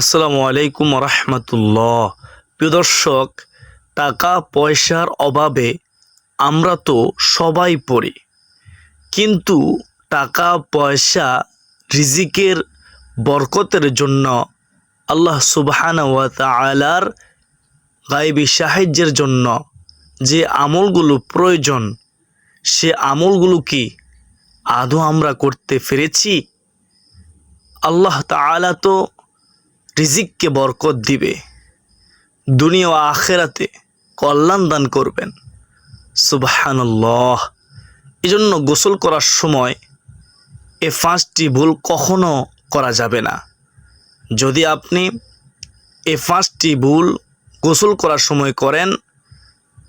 আসসালামু আলাইকুম রহমতুল্লাহ প্রিয় দর্শক, টাকা পয়সার অভাবে আমরা তো সবাই পড়ি, কিন্তু টাকা পয়সা রিজিকের বরকতের জন্য আল্লাহ ওয়া তাআলার গায়েবী সাহায্যের জন্য যে আমলগুলো প্রয়োজন, সে আমলগুলো কি আদৌ আমরা করতে পেরেছি? আল্লাহ তাআলা তো রিজিককে বরকত দিবে। দুনিয়া ও আখেরাতে কল্যাণ দান করবেন। সুবহানাল্লাহ। এই জন্য গোসল করার সময় এ পাঁচটি ভুল কখনো করা যাবে না। যদি আপনি এ পাঁচটি ভুল গোসল করার সময় করেন,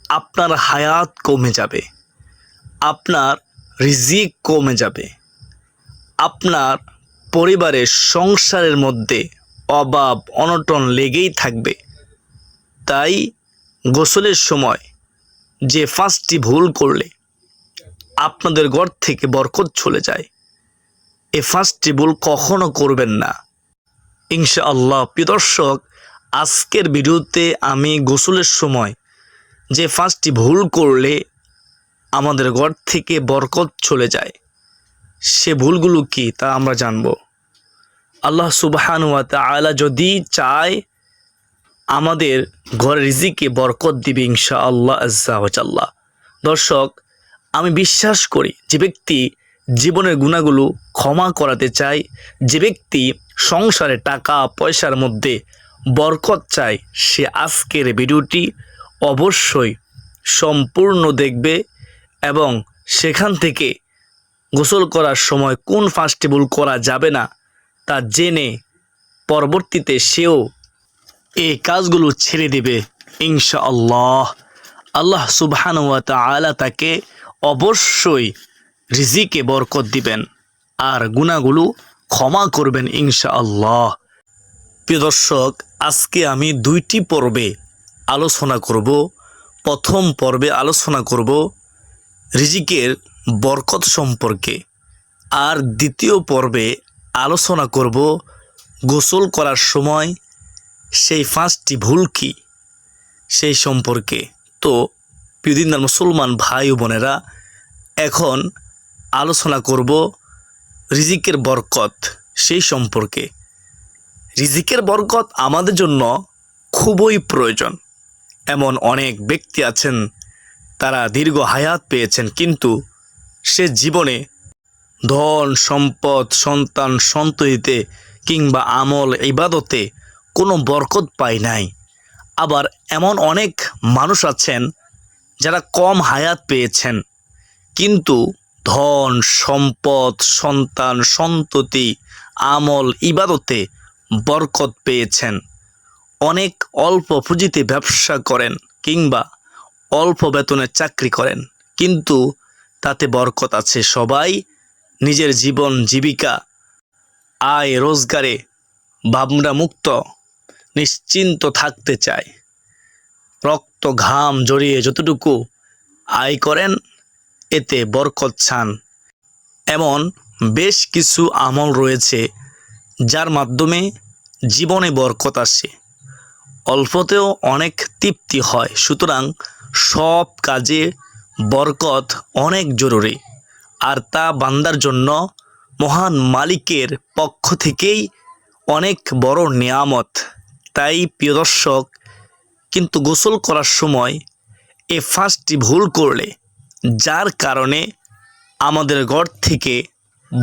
আপনার হায়াত কমে যাবে। আপনার রিজিক কমে যাবে। আপনার পরিবারের, সংসারের মধ্যে অভাব অনটন লেগেই থাকবে। তাই গোসলের সময় যে পাঁচটি ভুল করলে আপনাদের ঘর থেকে বরকত চলে যায়। এ পাঁচটি ভুল কখনো করবেন না। ইনশাআল্লাহ, প্রিয় দর্শক, আজকের ভিডিওতে আমি গোসলের সময় যে পাঁচটি ভুল করলে আমাদের ঘর থেকে বরকত চলে যায়, সে ভুলগুলো কি তা আমরা জানব। আল্লাহ সুবহান ওয়া তাআলা যদি চায়, আমাদের ঘরে রিজিকে বরকত দিবে ইনশা আল্লাহ আজ্লাহ দর্শক, আমি বিশ্বাস করি যে ব্যক্তি জীবনের গুণাগুলো ক্ষমা করাতে চায়, যে ব্যক্তি সংসারে টাকা পয়সার মধ্যে বরকত চায়, সে আজকের ভিডিওটি অবশ্যই সম্পূর্ণ দেখবে এবং সেখান থেকে গোসল করার সময় কোন ফাস্টি ভুল করা যাবে না তা জেনে পরবর্তীতে সেও এই কাজগুলো ছেড়ে দেবে ইনশা আল্লাহ আল্লাহ সুবহান তাআলা তাকে অবশ্যই রিজিকে বরকত দিবেন আর গুণাগুলো ক্ষমা করবেন ইনশা আল্লাহ প্রিয় দর্শক, আজকে আমি দুইটি পর্বে আলোচনা করব। প্রথম পর্বে আলোচনা করব রিজিকের বরকত সম্পর্কে। আর দ্বিতীয় পর্বে আলোচনা করব গোসল করার সময় সেই পাঁচটি ভুল কি সেই সম্পর্কে। তো প্রিয়দিনদার মুসলমান ভাই ও বোনেরা, এখন আলোচনা করব রিজিকের বরকত সেই সম্পর্কে। রিজিকের বরকত আমাদের জন্য খুবই প্রয়োজন। এমন অনেক ব্যক্তি আছেন, তারা দীর্ঘ হায়াত পেয়েছেন, কিন্তু সে জীবনে ধন, সম্পদ, সন্তান, সন্ততিতে কিংবা আমল, ইবাদতে কোনো বরকত পায় নাই। আবার এমন অনেক মানুষ আছেন যারা কম হায়াত পেয়েছেন। কিন্তু ধন, সম্পদ, সন্তান, সন্ততি, আমল, ইবাদতে বরকত পেয়েছেন। অনেক অল্প পুঁজিতে ব্যবসা করেন কিংবা অল্প বেতনে চাকরি করেন। কিন্তু তাতে বরকত আছে সবাই। নিজের জীবন, জীবিকা, আয়, রোজগারে ভাবনা মুক্ত, নিশ্চিন্ত থাকতে চায়। রক্ত, ঘাম জড়িয়ে যতটুকু আয় করেন, এতে বরকত ছান এমন বেশ কিছু আমল রয়েছে, যার মাধ্যমে জীবনে বরকত আসে। অল্পতেও অনেক তৃপ্তি হয়, সুতরাং সব কাজে বরকত অনেক জরুরি। আর তা বান্দার জন্য মহান মালিকের পক্ষ থেকেই অনেক বড় নিয়ামত। তাই প্রিয় দর্শক, কিন্তু গোসল করার সময় এ ফাঁসটি ভুল করলে, যার কারণে আমাদের ঘর থেকে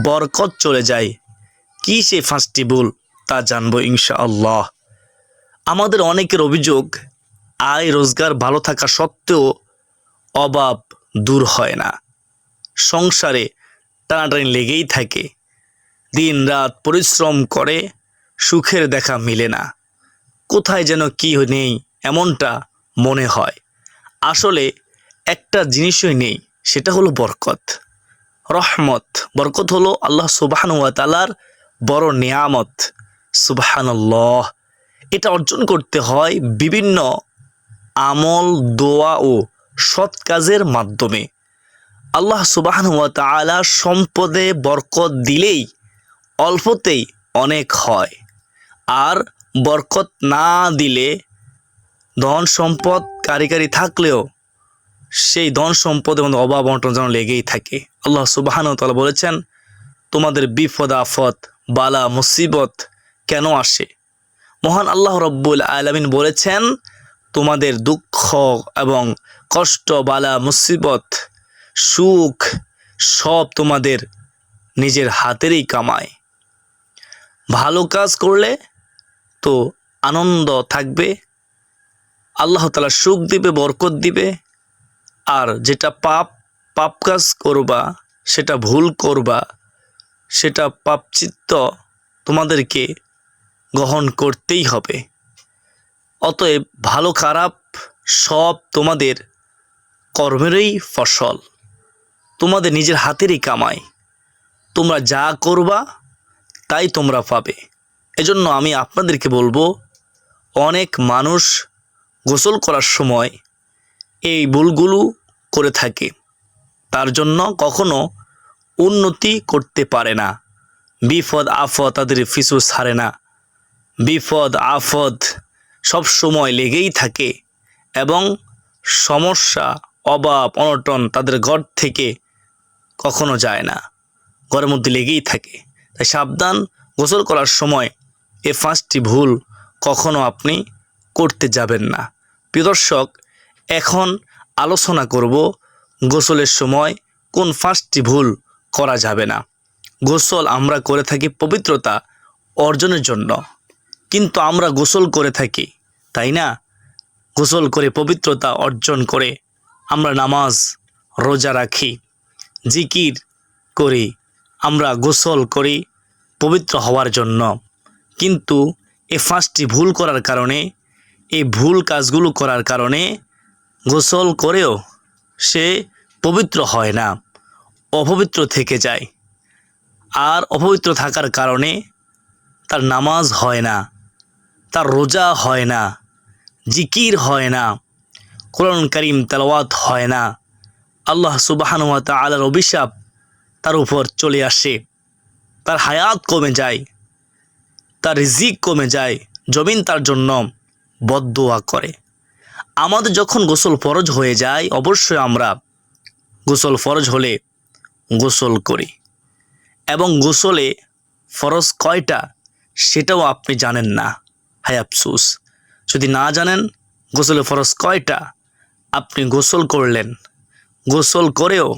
বরকত চলে যায়। কি সে ফাঁসটি ভুল, তা জানব ইনশাআল্লাহ। আমাদের অনেকের অভিযোগ, আয় রোজগার ভালো থাকা সত্ত্বেও অভাব দূর হয় না। সংসারে টানাটানি লেগেই থাকে। দিন রাত পরিশ্রম করে, সুখের দেখা মিলে না। কোথায় যেন কি নেই, এমনটা মনে হয়। আসলে একটা জিনিসই নেই, সেটা হলো বরকত। রহমত, বরকত হলো আল্লাহ সুবাহানুয়া তালার বড় নিয়ামত। সুবাহানল্লাহ, এটা অর্জন করতে হয় বিভিন্ন আমল, দোয়া ও সৎ কাজের মাধ্যমে। আল্লাহ সুবাহান তাআলা সম্পদে বরকত দিলেই অল্পতেই অনেক হয়। আর বরকত না দিলে ধন সম্পদ কারি কারি থাকলেও সেই ধন সম্পদের মধ্যে অভাব অন্টন যেন লেগেই থাকে। আল্লাহ সুবাহান তালা বলেছেন, তোমাদের বিপদ, আফত, বালা, মুসিবত কেন আসে? মহান আল্লাহ রব্বুল আলমিন বলেছেন, তোমাদের দুঃখ এবং কষ্ট, বালা, মুসিবত সুখ সব তোমাদের নিজের হাতেরই কামায়। ভালো কাজ করলে তো আনন্দ থাকবে, আল্লাহ তালা সুখ দিবে, বরকত দিবে, আর যেটা পাপ পাপ কাজ করবা, সেটা ভুল করবা, সেটা পাপচিত্ত তোমাদেরকে গ্রহণ করতেই হবে। অতএব ভালো খারাপ সব তোমাদের কর্মেরই ফসল। তোমাদের নিজের হাতেরই কামাই। তোমরা যা করবা, তাই তোমরা পাবে। এজন্য আমি আপনাদেরকে বলব, অনেক মানুষ গোসল করার সময় এই ভুলগুলো করে থাকে। তার জন্য কখনো উন্নতি করতে পারে না। বিপদ আফত তাদের ফিসু ছাড়ে না। বিপদ আফত সব সময় লেগেই থাকে এবং সমস্যা, অভাব, অনটন তাদের ঘর থেকে কখনো যায় না। ঘরের মধ্যে লেগেই থাকে। তাই সাবধান গোসল করার সময় এ পাঁচটি ভুল কখনো আপনি করতে যাবেন না। প্রিয় দর্শক, এখন আলোচনা করব গোসলের সময় কোন পাঁচটি ভুল করা যাবে না। গোসল আমরা করে থাকি পবিত্রতা অর্জনের জন্য। কিন্তু আমরা গোসল করে থাকি, তাই না? গোসল করে পবিত্রতা অর্জন করে আমরা নামাজ রোজা রাখি। জিকির করি, আমরা গোসল করি পবিত্র হওয়ার জন্য। কিন্তু এই পাঁচটি ভুল করার কারণে এই ভুল কাজগুলো করার কারণে গোসল করেও সে পবিত্র হয় না, অপবিত্র থেকে যায়। আর অপবিত্র থাকার কারণে তার নামাজ হয় না, তার রোজা হয় না, জিকির হয় না, কোরআন করিম তেলাওয়াত হয় না। আল্লাহ সুবাহানুয়া তালার অভিশাপ তার উপর চলে আসে। তার হায়াত কমে যায়, তার রিজিক কমে যায়, জমিন তার জন্য বদদোয়া করে। আমাদের যখন গোসল ফরজ হয়ে যায়, অবশ্যই আমরা গোসল ফরজ হলে গোসল করি। এবং গোসলে ফরজ কয়টা সেটাও আপনি জানেন না। হায় আফসুস, যদি না জানেন, গোসলে ফরজ কয়টা আপনি গোসল করলেন? গোসল করেও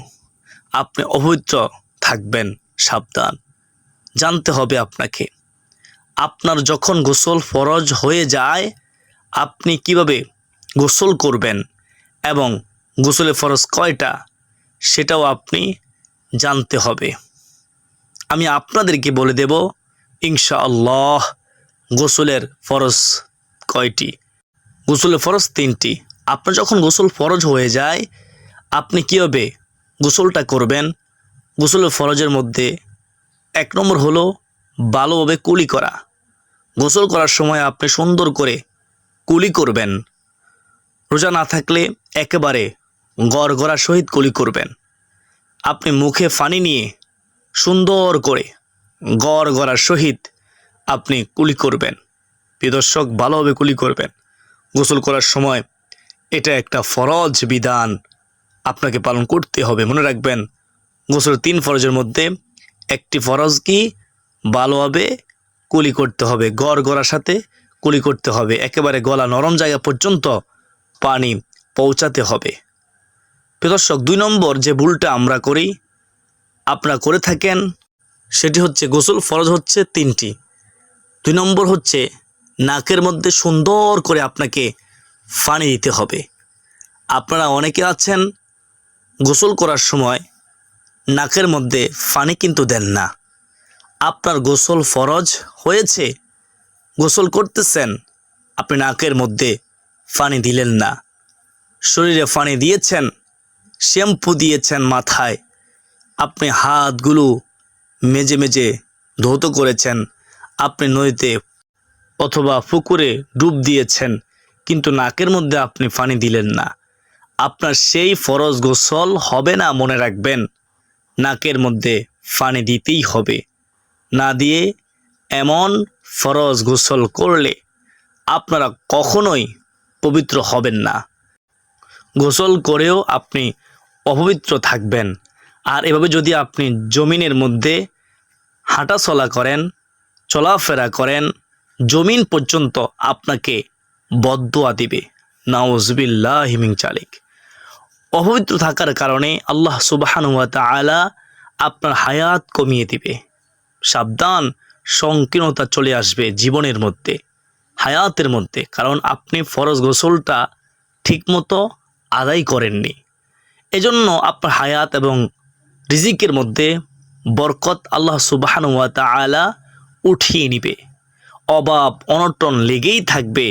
আপনি অপবিত্র থাকবেন, সাবধান। জানতে হবে আপনাকে। আপনার যখন গোসল ফরজ হয়ে যায়, আপনি কীভাবে গোসল করবেন এবং গোসলে ফরজ কয়টা, সেটাও আপনি জানতে হবে। আমি আপনাদেরকে বলে দেব, ইনশাআল্লাহ গোসলের ফরজ কয়টি? গোসলের ফরজ তিনটি। আপনার যখন গোসল ফরজ হয়ে যায় আপনি কীভাবে গোসলটা করবেন? গোসলের ফরজের মধ্যে এক নম্বর হলো ভালোভাবে কুলি করা। গোসল করার সময় আপনি সুন্দর করে কুলি করবেন। রোজা না থাকলে একেবারে গড় গড়া সহিত কুলি করবেন। আপনি মুখে ফানি নিয়ে সুন্দর করে গড় গড়ার সহিত আপনি কুলি করবেন। প্রিয়দর্শক ভালোভাবে কুলি করবেন। গোসল করার সময় এটা একটা ফরজ বিধান। আপনাকে পালন করতে হবে। মনে রাখবেন, গোসলের তিন ফরজের মধ্যে একটি ফরজ কি? ভালোভাবে কুলি করতে হবে। গড় গড়ার সাথে কুলি করতে হবে। একেবারে গলা নরম জায়গা পর্যন্ত পানি পৌঁছাতে হবে। প্রদর্শক দুই নম্বর যে ভুলটা আমরা করি, আপনারা করে থাকেন, সেটি হচ্ছে গোসল ফরজ হচ্ছে তিনটি। দুই নম্বর হচ্ছে নাকের মধ্যে সুন্দর করে আপনাকে পানি দিতে হবে। আপনারা অনেকে আছেন গোসল করার সময় নাকের মধ্যে পানি কিন্তু দেন না। আপনার গোসল ফরজ হয়েছে? গোসল করতেছেন? আপনি নাকের মধ্যে পানি দিলেন না। শরীরে পানি দিয়েছেন? শ্যাম্পু দিয়েছেন মাথায়। আপনি হাতগুলো মেজে মেজে ধৌত করেছেন। আপনি নদীতে অথবা পুকুরে ডুব দিয়েছেন, কিন্তু নাকের মধ্যে আপনি পানি দিলেন না। আপনার সেই ফরজ গোসল হবে না মনে রাখবেন। নাকের মধ্যে পানি দিতেই হবে। না দিয়ে এমন ফরজ গোসল করলে আপনারা কখনোই পবিত্র হবেন না। গোসল করেও আপনি অপবিত্র থাকবেন। আর এভাবে যদি আপনি জমিনের মধ্যে হাঁটাচলা করেন, চলাফেরা করেন, জমিন পর্যন্ত আপনাকে বদুয়া দিবে। নাওজবিল্লাহ হিমিং চালিক অপবিত্র থাকার কারণে আল্লাহ সুবাহানুয়া তালা আপনার হায়াত কমিয়ে দিবে। সাবধান, সংকীর্ণতা চলে আসবে জীবনের মধ্যে, হায়াতের মধ্যে, কারণ আপনি ফরজ গোসলটা ঠিকমতো আদায় করেননি। এজন্য আপনার হায়াত এবং রিজিকের মধ্যে বরকত আল্লাহ সুবাহানুয়া তালা উঠিয়ে নিবে। অভাব, অনটন লেগেই থাকবে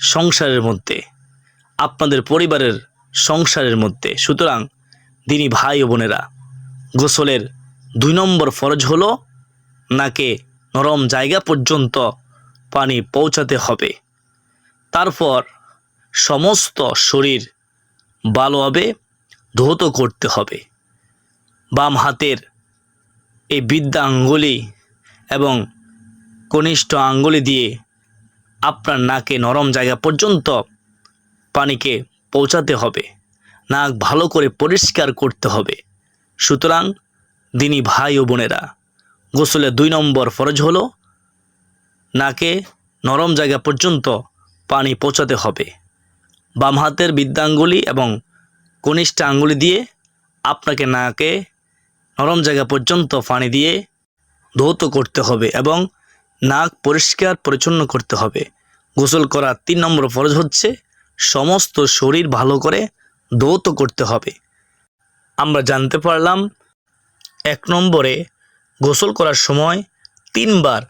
সংসারের মধ্যে, আপনাদের পরিবারের সংসারের মধ্যে। সুতরাং দিনী ভাই ও বোনেরা, গোসলের দুই নম্বর ফরজ হলো নাকে নরম জায়গা পর্যন্ত পানি পৌঁছাতে হবে। তারপর সমস্ত শরীর ভালোভাবে ধৌত করতে হবে। বাম হাতের এই বিদ্যা আঙ্গুলি এবং কনিষ্ঠ আঙ্গুলি দিয়ে আপনার নাকে নরম জায়গা পর্যন্ত পানিকে পৌঁছাতে হবে। নাক ভালো করে পরিষ্কার করতে হবে। সুতরাং, দিনী ভাই ও বোনেরা গোসলের দুই নম্বর ফরজ হলো, নাকে নরম জায়গা পর্যন্ত পানি পৌঁছাতে হবে। বাম হাতের বিদ্যাঙ্গুলি এবং কনিষ্ঠ আঙ্গুলি দিয়ে আপনাকে নাকে নরম জায়গা পর্যন্ত পানি দিয়ে ধৌত করতে হবে এবং নাক পরিষ্কার পরিচ্ছন্ন করতে হবে। গোসল করার তিন নম্বর ফরজ হচ্ছে সমস্ত শরীর ভালো করে দৌত করতে হবে। আমরা জানতে পারলাম, এক নম্বরে গোসল করার সময় তিনবার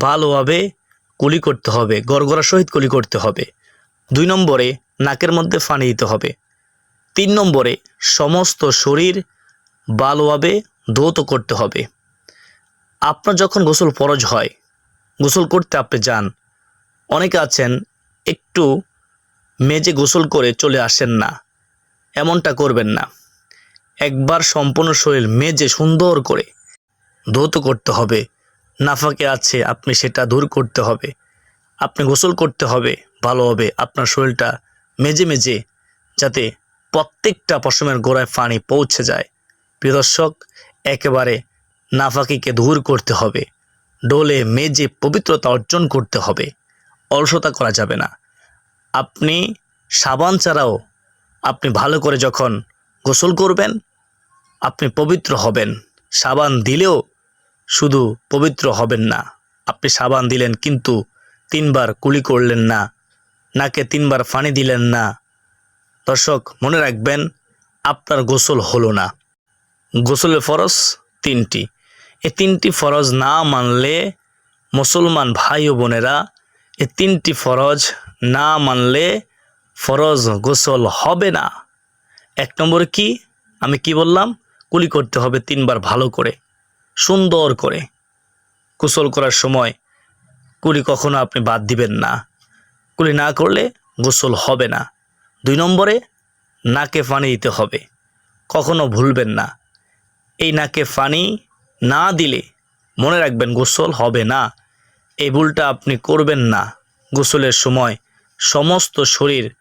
ভালোভাবে কুলি করতে হবে গড়গড়া সহিত কুলি করতে হবে। দুই নম্বরে নাকের মধ্যে ফানি দিতে হবে। তিন নম্বরে সমস্ত শরীর ভালোভাবে ধৌত করতে হবে। আপনার যখন গোসল ফরজ হয়, গোসল করতে আপনি যান, অনেকে আছেন একটু মেজে গোসল করে চলে আসেন না। এমনটা করবেন না। একবার সম্পূর্ণ শরীর মেজে সুন্দর করে ধৌত করতে হবে। নাফাকে আছে, আপনি সেটা দূর করতে হবে। আপনি গোসল করতে হবে, ভালো হবে। আপনার শরীরটা মেজে মেজে যাতে প্রত্যেকটা পশমের গোড়ায় পানি পৌঁছে যায়। প্রিয় দর্শক, একেবারে নাফাকিকে দূর করতে হবে। ডোলে মেজে পবিত্রতা অর্জন করতে হবে। অলসতা করা যাবে না। আপনি সাবান ছাড়াও আপনি ভালো করে যখন গোসল করবেন, আপনি পবিত্র হবেন। সাবান দিলেও শুধু পবিত্র হবেন না। আপনি সাবান দিলেন কিন্তু তিনবার কুলি করলেন না, নাকে তিনবার ফানি দিলেন না। দর্শক, মনে রাখবেন, আপনার গোসল হলো না। গোসলের ফরজ তিনটি। এই তিনটি ফরজ না মানলে মুসলমান ভাই ও বোনেরা এই তিনটি ফরজ না মানলে ফরজ গোসল হবে না। এক নম্বরে কি? আমি কি বললাম? কুলি করতে হবে তিনবার ভালো করে, সুন্দর করে। গোসল করার সময় কুলি কখনো আপনি বাদ দিবেন না। কুলি না করলে গোসল হবে না। দুই নম্বরে, নাকে পানি দিতে হবে, কখনো ভুলবেন না। এই নাকে পানি না দিলে মনে রাখবেন গোসল হবে না। এই ভুলটা আপনি করবেন না। গোসলের সময় সমস্ত শরীর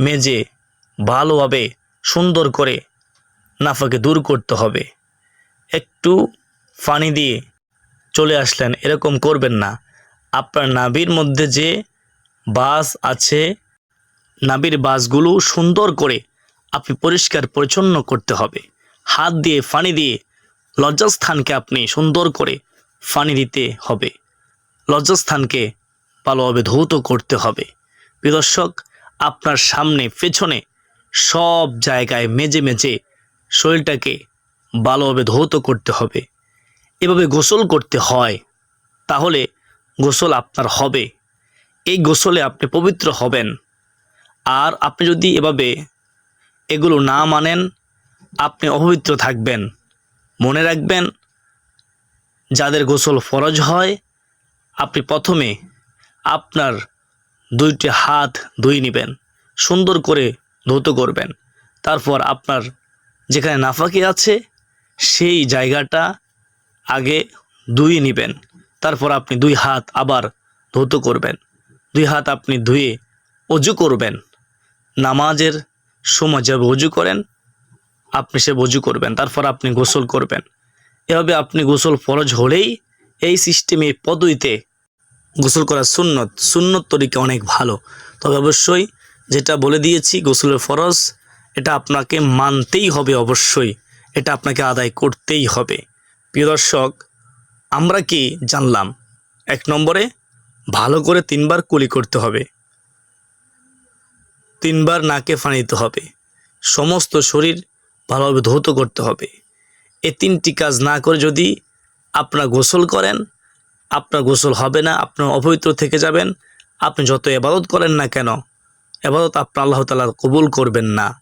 মেজে ভালোভাবে সুন্দর করে নাফাকে দূর করতে হবে। একটু পানি দিয়ে চলে আসলেন, এরকম করবেন না। আপনার নাভির মধ্যে যে বাস আছে, নাভির বাসগুলো সুন্দর করে আপনি পরিষ্কার পরিচ্ছন্ন করতে হবে। হাত দিয়ে ফানি দিয়ে লজ্জাস্থানকে আপনি সুন্দর করে ফানি দিতে হবে। লজ্জাস্থানকে ভালোভাবে ধৌত করতে হবে। বিদর্শক আপনার সামনে, পেছনে সব জায়গায় মেজে মেজে শরীরটাকে ভালোভাবে ধৌত করতে হবে। এভাবে গোসল করতে হয়, তাহলে গোসল আপনার হবে। এই গোসলে আপনি পবিত্র হবেন। আর আপনি যদি এভাবে এগুলো না মানেন, আপনি অপবিত্র থাকবেন। মনে রাখবেন, যাদের গোসল ফরজ হয়, আপনি প্রথমে আপনার দুইটি হাত ধুই নেবেন, সুন্দর করে ধৌত করবেন। তারপর আপনার যেখানে নাফাকি আছে, সেই জায়গাটা আগে ধুয়ে নেবেন। তারপর আপনি দুই হাত আবার ধৌত করবেন। দুই হাত আপনি ধুয়ে অজু করবেন। নামাজের সময় যেভাবে অজু করেন, আপনি সে অজু করবেন। তারপর আপনি গোসল করবেন। এভাবে আপনি গোসল ফরজ হলেই এই সিস্টেমে পদ্ধতিতে গোসল করা সুন্নত। সুন্নত তরিকা অনেক ভালো। তবে অবশ্যই যেটা বলে দিয়েছি, গোসলের ফরজ, এটা আপনাকে মানতেই হবে অবশ্যই। এটা আপনাকে আদায় করতেই হবে। প্রিয় দর্শক, আমরা কি জানলাম? এক নম্বরে, ভালো করে তিনবার কুলি করতে হবে। তিনবার নাকে ফানি দিতে হবে। সমস্ত শরীর ভালোভাবে ধৌত করতে হবে। এ তিনটি কাজ না করে যদি আপনারা গোসল করেন আপনার গোসল হবে না, আপনার অপবিত্র থেকে যাবেন। আপনি যত এবাদত করেন না কেন এবাদত আপনার আল্লাহ তালা কবুল করবেন না।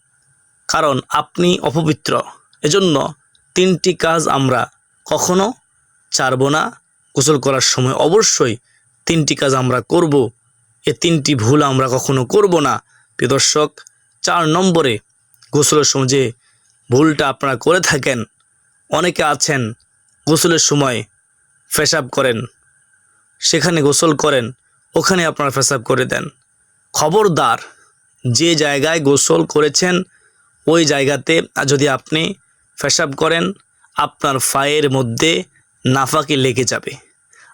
কারণ আপনি অপবিত্র। এজন্য তিনটি কাজ আমরা কখনো চারব না। গোসল করার সময় অবশ্যই তিনটি কাজ আমরা করব। এ তিনটি ভুল আমরা কখনো করব না। প্রিয় দর্শক, চার নম্বরে গোসলের সময় যে ভুলটা আপনারা করে থাকেন, অনেকে আছেন গোসলের সময় পেশাব করেন। সেখানে গোসল করেন, ওখানে আপনারা পেশাব করে দেন। খবরদার, যে জায়গায় গোসল করেছেন, ওই জায়গাতে যদি আপনি পেশাব করেন, আপনার ফায়ের মধ্যে নাফাকে লেগে যাবে।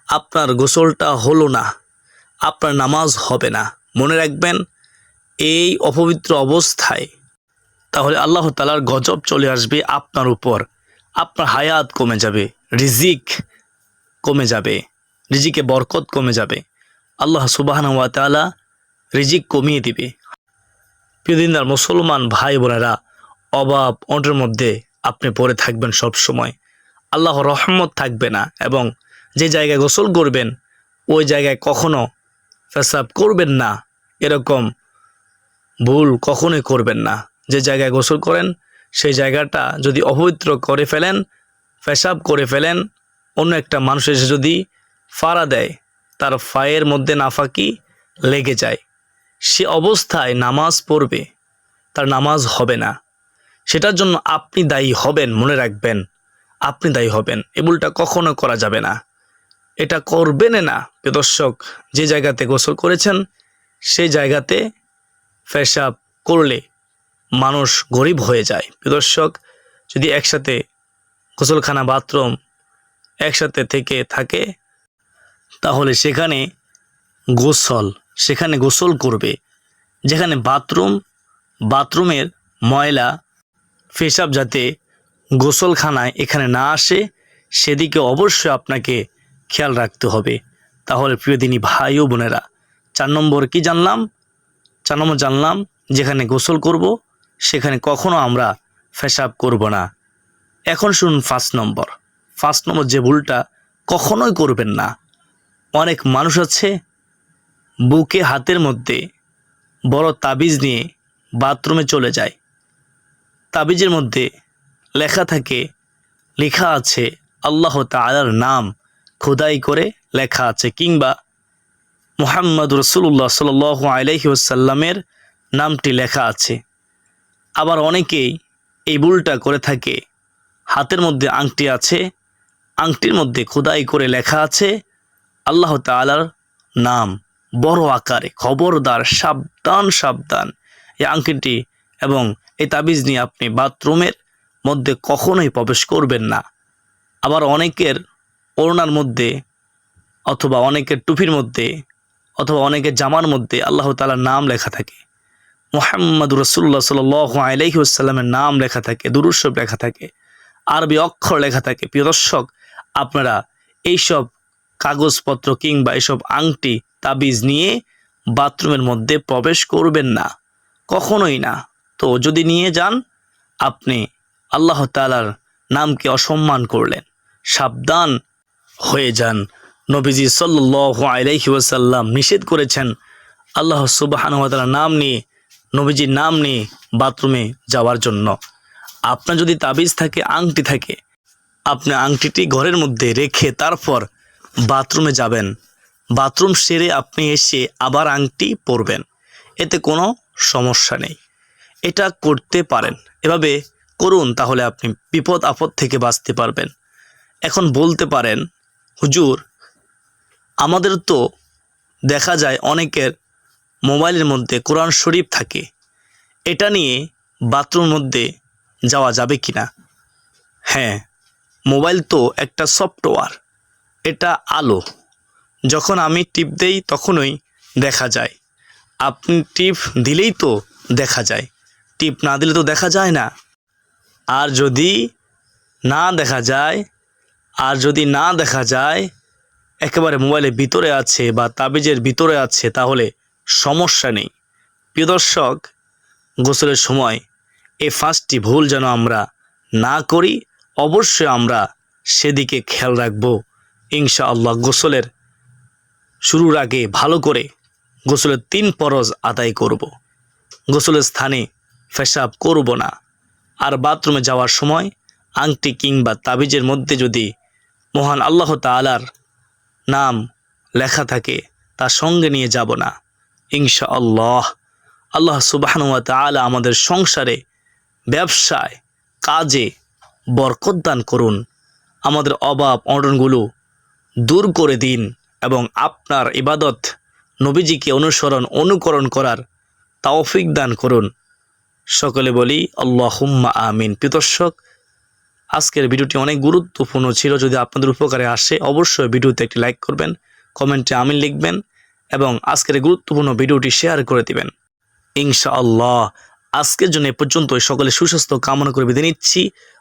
আপনার গোসলটা হলো না, আপনার নামাজ হবে না। মনে রাখবেন, এই অপবিত্র অবস্থায় তাহলে আল্লাহ তালার গজব চলে আসবে আপনার উপর। আপনার হায়াত কমে যাবে, রিজিক কমে যাবে, রিজিকে বরকত কমে যাবে। আল্লাহ সুবাহান ওয়া তাআলা রিজিক কমিয়ে দিবে। প্রিয়দিনদার মুসলমান ভাই বোনেরা, অভাব, অন্টের মধ্যে আপনি পড়ে থাকবেন সব সময়। আল্লাহ রহমত থাকবে না এবং যে জায়গায় গোসল করবেন, ওই জায়গায় কখনো পেশাব করবেন না। এরকম ভুল কখনোই করবেন না। যে জায়গায় গোসল করেন, সেই জায়গাটা যদি অপবিত্র করে ফেলেন, পেশাব করে ফেলেন অন্য একটা মানুষ এসে যদি ফাড়া দেয়, তার ফায়ের মধ্যে নাফাকি লেগে যায়। সে অবস্থায় নামাজ পড়বে, তার নামাজ হবে না। সেটার জন্য আপনি দায়ী হবেন, মনে রাখবেন, আপনি দায়ী হবেন। এ ভুলটা কখনো করা যাবে না। এটা করবেন না। প্রিয় দর্শক, যে জায়গাতে গোসল করেছেন, সেই জায়গাতে পেশাব করলে মানুষ গরিব হয়ে যায়। প্রিয় দর্শক, যদি একসাথে গোসলখানা, বাথরুম একসাথে থেকে থাকে, তাহলে সেখানে গোসল সেখানে গোসল করবে। যেখানে বাথরুম, বাথরুমের ময়লা, পেশাব যাতে গোসলখানায় এখানে না আসে, সেদিকে অবশ্যই আপনাকে খেয়াল রাখতে হবে। তাহলে প্রিয়দিনী ভাই ও বোনেরা, চার নম্বর কি জানলাম? চার নম্বর জানলাম, যেখানে গোসল করব, সেখানে কখনো আমরা ফেসাব করব না। এখন শুনুন ফার্স্ট নম্বর। ফার্স্ট নম্বর যে ভুলটা কখনোই করবেন না। অনেক মানুষ আছে বুকে হাতের মধ্যে বড় তাবিজ নিয়ে বাথরুমে চলে যায়। তাবিজের মধ্যে লেখা থাকে, লেখা আছে আল্লাহ তালার নাম খোদাই করে লেখা আছে কিংবা মোহাম্মদ রসুল্লাহ সাল আলহি নামটি লেখা আছে। আবার অনেকেই এই ভুলটা করে থাকে, হাতের মধ্যে আংটি আছে আংটির মধ্যে খোদাই করে লেখা আছে, আল্লাহ তালার নাম, বড় আকারে, খবরদার, সাবধান সাবধান। এই আংটিটি এবং এই তাবিজ নিয়ে আপনি বাথরুমের মধ্যে কখনোই প্রবেশ করবেন না। আবার অনেকের ওড়নার মধ্যে অথবা অনেকের টুপির মধ্যে অথবা অনেকের জামার মধ্যে আল্লাহ তালার নাম লেখা থাকে। মোহাম্মদ রসুল্লাহ সাল আলহিউসাল্লামের নাম লেখা থাকে দুরুসব লেখা থাকে, আরবি অক্ষর লেখা থাকে, প্রিয় দর্শক আপনারা এইসব কাগজপত্র কিংবা এসব আংটি, তাবিজ নিয়ে বাথরুমের মধ্যে প্রবেশ করবেন না, কখনোই না। তো যদি নিয়ে যান, আপনি আল্লাহ তালার নামকে অসম্মান করলেন। সাবধান হয়ে যান। নবীজি সাল্লাহ আলাইহি ওয়াসাল্লাম নিষেধ করেছেন, আল্লাহ সুবাহানুয়াতালার নাম নিয়ে, নবীজির নাম নিয়ে বাথরুমে যাওয়ার জন্য। আপনার যদি তাবিজ থাকে, আংটি থাকে আপনি আংটিটি ঘরের মধ্যে রেখে তারপর বাথরুমে যাবেন। বাথরুম সেরে আপনি এসে আবার আংটি পরবেন। এতে কোনো সমস্যা নেই। এটা করতে পারেন। এভাবে করুন, তাহলে আপনি বিপদ আপদ থেকে বাঁচতে পারবেন। এখন বলতে পারেন, হুজুর, আমাদের তো দেখা যায় অনেকের মোবাইলের মধ্যে কোরআন শরীফ থাকে। এটা নিয়ে বাথরুমের মধ্যে যাওয়া যাবে কি না হ্যাঁ মোবাইল তো একটা সফটওয়্যার, এটা আলো। যখন আমি টিপ দেই তখনই দেখা যায়। আপনি টিপ দিলেই তো দেখা যায়। টিপ না দিলে তো দেখা যায় না। আর যদি না দেখা যায়, আর যদি না দেখা যায়, একেবারে মোবাইলের ভিতরে আছে বা তাবিজের ভিতরে আছে, তাহলে সমস্যা নেই। প্রিয় দর্শক, গোসলের সময় এই পাঁচটি ভুল যেন আমরা না করি অবশ্যই আমরা সেদিকে খেয়াল রাখব। ইনশাআল্লাহ গোসলের শুরুর আগে ভালো করে গোসলের তিন পরজ আদায় করব। গোসলের স্থানে পেশাব করব না। আর বাথরুমে যাওয়ার সময় আংটি কিংবা তাবিজের মধ্যে যদি মহান আল্লাহ তালার নাম লেখা থাকে তা সঙ্গে নিয়ে যাব না। ইনশা আল্লাহ আল্লাহ সুবাহানুয়া তালা আমাদের সংসারে, ব্যবসায়, কাজে বরকত দান করুন। আমাদের অভাব অনটনগুলো দূর করে দিন এবং আপনার ইবাদত নবীজিকে অনুসরণ, অনুকরণ করার তাওফিক দান করুন। সকলে বলি, আল্লাহুম্মা আমিন। পিতর্শক আজকের ভিডিওটি অনেক গুরুত্বপূর্ণ ছিল। যদি আপনাদের উপকারে আসে, অবশ্যই ভিডিওতে একটি লাইক করবেন, কমেন্টে আমিন লিখবেন এবং আজকের গুরুত্বপূর্ণ ভিডিওটি শেয়ার করে দিবেন। ইনশাআল্লাহ, আজকের জন্য এ পর্যন্তই। সকলে সুস্বাস্থ্য কামনা করে বিদায় নিচ্ছি।